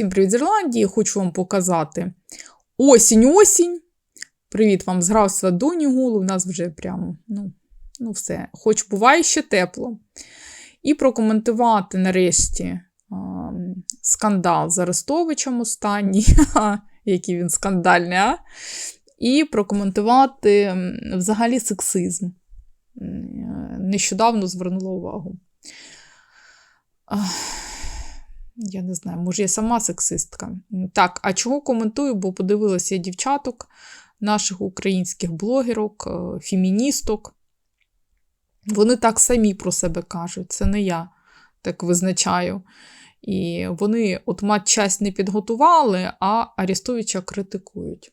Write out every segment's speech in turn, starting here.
Всім привіт з Ірландії! Хочу вам показати осінь-осінь. Привіт вам з графства Донігулу. У нас вже прямо, ну, ну все, хоч буває ще тепло. І прокоментувати нарешті а, скандал з Арестовичем останній, який він скандальний, а? і прокоментувати взагалі сексизм. Нещодавно звернула увагу. Ах, Я не знаю, може, я сама сексистка. Так, а чого коментую? Бо подивилася я дівчаток, наших українських блогерок, е, феміністок. Вони так самі про себе кажуть, це не я так визначаю. І вони от матчасть не підготували, а Арестовича критикують.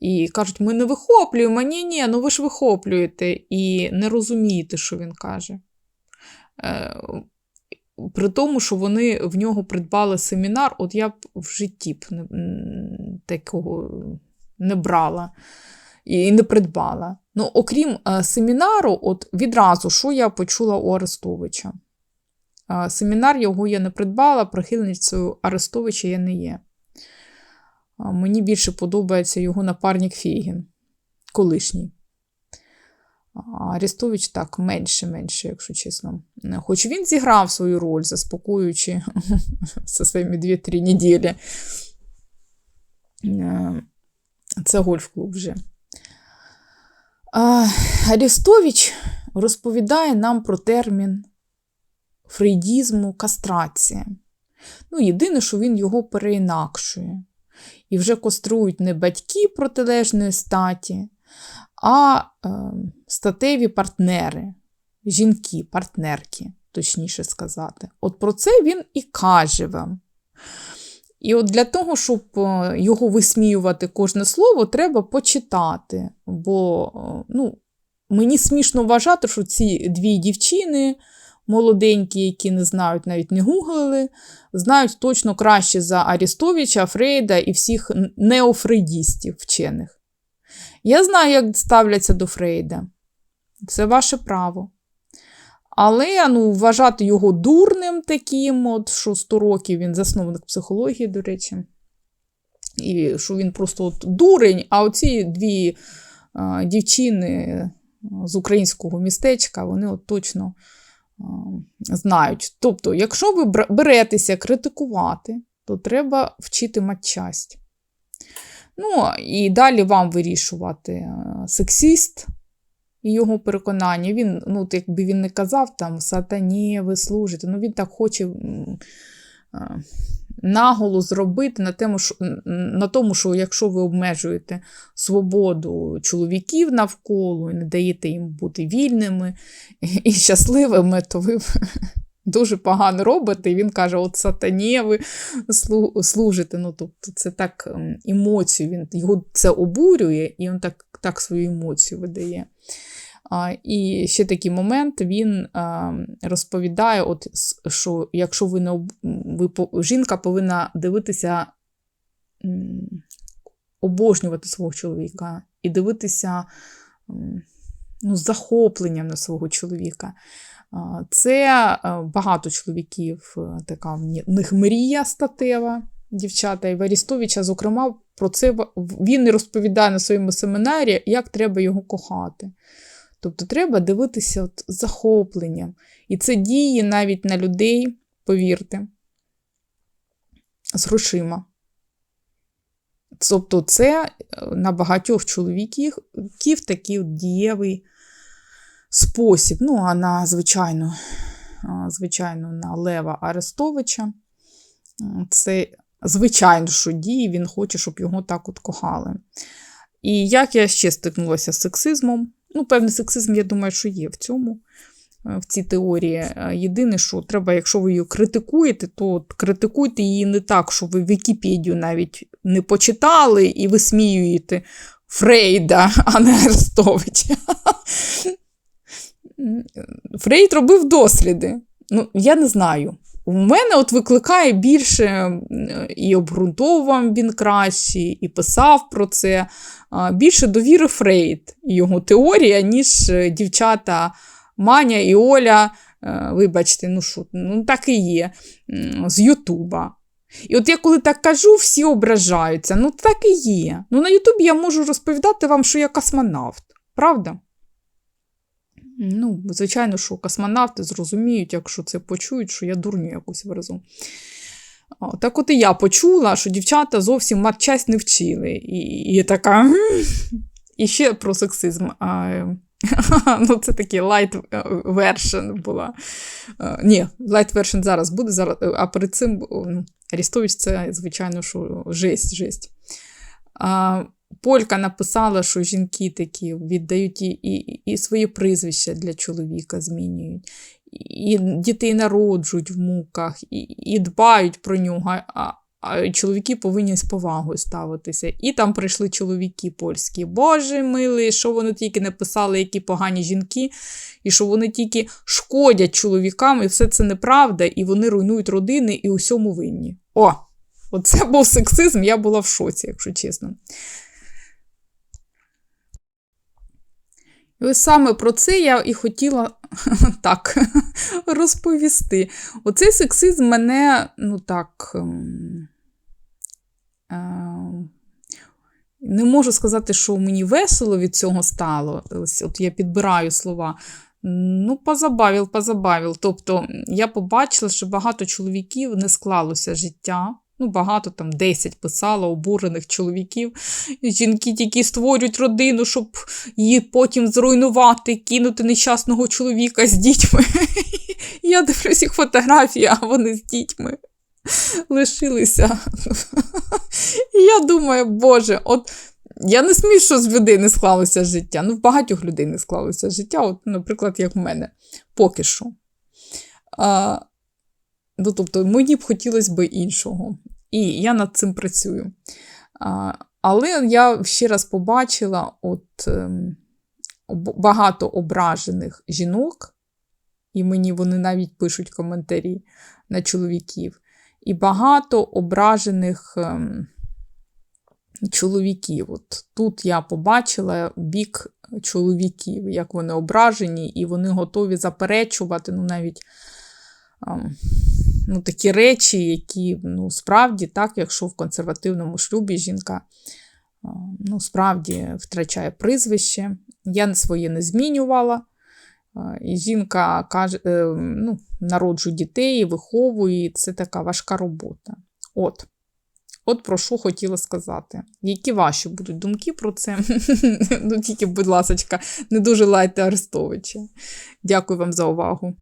І кажуть, ми не вихоплюємо, ні, ні, ну ви ж вихоплюєте і не розумієте, що він каже. Е, При тому, що вони в нього придбали семінар, от я б в житті б не, такого не брала і не придбала. Ну, окрім е, семінару, от відразу, що я почула у Арестовича. Е, Семінар його я не придбала, прихильницею Арестовича я не є. А Мені більше подобається його напарник Фейгін, колишній. А Арестович так, менше-менше, якщо чесно. Хоч він зіграв свою роль, заспокоюючи зі своїми 2-3 неділі. Е, Це гольф-клуб вже. А, Арестович розповідає нам про термін фрейдізму кастрація. Ну, єдине, що він його переінакшує. І вже кострують не батьки протилежної статі, а е, статеві партнери, жінки, партнерки, точніше сказати. От про це він і каже вам. І от для того, щоб е, його висміювати кожне слово, треба почитати. Бо е, ну, мені смішно вважати, що ці дві дівчини молоденькі, які не знають, навіть не гуглили, знають точно краще за Арістовича, Фрейда і всіх неофрейдістів вчених. Я знаю, як ставляться до Фрейда. Це ваше право. Але ну, вважати його дурним таким, от, що 100 років він засновник психології, до речі, і що він просто от дурень, а оці дві а, дівчини з українського містечка, вони от точно а, знають. Тобто, якщо ви беретеся критикувати, то треба вчити матчасть. Ну, і далі вам вирішувати е, сексіст і його переконання. Він, ну, якби він не казав там сатані, ви служите, ну він так хоче е, наголо зробити на, тему, що, на тому, що якщо ви обмежуєте свободу чоловіків навколо і не даєте їм бути вільними і щасливими, то ви дуже погано робите. І він каже: от сатані, ви служите. Ну, тобто це так ем, емоцію, він його це обурює, і він так, так свою емоцію видає. А, і ще такий момент він а, розповідає, от, що якщо ви не ви, жінка повинна дивитися, обожнювати свого чоловіка і дивитися ну, захопленням на свого чоловіка. Це е, багато чоловіків, е, така в них мрія статева, дівчата. І в Арістовича, зокрема, про це він розповідає на своєму семінарі, як треба його кохати. Тобто треба дивитися от захопленням. І це діє навіть на людей, повірте, з грошима. Тобто, це е, на багатьох чоловіків такий дієвий спосіб. Ну, а на, звичайно, звичайно, на Лева Арестовича. Це, звичайно, що діє, він хоче, щоб його так от кохали. І як я ще стикнулася з сексизмом, ну, певний сексизм, я думаю, що є в цьому, е, в цій теорії. Е, Єдине, що треба, якщо ви її критикуєте, то критикуйте її не так, що ви Вікіпедію навіть не почитали і висміюєте Фрейда, а не Арестовича. Фрейд робив досліди. Ну, я не знаю. У мене от викликає більше і обґрунтовував він краще, і писав про це. Більше довіри Фрейд і його теорія, ніж е, дівчата Маня і Оля. е, Вибачте, ну що, ну так і є, з Ютуба. І от я коли так кажу, всі ображаються. Ну, так і є. Ну, на Ютубі я можу розповідати вам, що я космонавт. Правда? Ну, звичайно, що космонавти зрозуміють, якщо це почують, що я дурню якусь. О, Так от і я почула, що дівчата зовсім матчасть не вчили. І, і така. І ще про сексизм. А, ну, це такий лайт вершн була. А, ні, лайт вершн зараз буде, зараз, а перед цим ну, Арістович це, звичайно, що жесть, жесть. А, Полька написала, що жінки такі віддають і, і, і свої прізвища для чоловіка змінюють, і дітей народжують в муках, і, і дбають про нього. А, а чоловіки повинні з повагою ставитися. І там прийшли чоловіки польські. Боже милий, що вони тільки написали, які погані жінки, і що вони тільки шкодять чоловікам, і все це неправда, і вони руйнують родини і усьому винні. О! Оце був сексизм, я була в шоці, якщо чесно. Саме про це я і хотіла так розповісти. Оцей сексизм мене, ну так. ем, е, Не можу сказати, що мені весело від цього стало. Ось От я підбираю слова. Ну, позабавив, позабавив. Тобто, я побачила, що багато чоловіків не склалося життя. Ну, багато там 10 писало обурених чоловіків. Жінки тільки створюють родину, щоб її потім зруйнувати, кинути нещасного чоловіка з дітьми. Я дивлюсь їх фотографії, а вони з дітьми лишилися. І я думаю, Боже, от я не смію, що з людей не склалося життя. Ну, в багатьох людей не склалося життя, от, наприклад, як в мене, поки що. А, ну, тобто, мені б хотілося б іншого. І я над цим працюю. Але я ще раз побачила от, ем, багато ображених жінок, і мені вони навіть пишуть коментарі на чоловіків, і багато ображених ем, чоловіків. От тут я побачила бік чоловіків, як вони ображені, і вони готові заперечувати, ну навіть ем, ну, такі речі, які ну, справді, так, якщо в консервативному шлюбі жінка ну, справді втрачає прізвище, я своє не змінювала. І жінка каже, е, ну, народжує дітей, виховує, і це така важка робота. От. От про що хотіла сказати. Які ваші будуть думки про це? ну, тільки, будь ласка, не дуже лайте Арестовича. Дякую вам за увагу.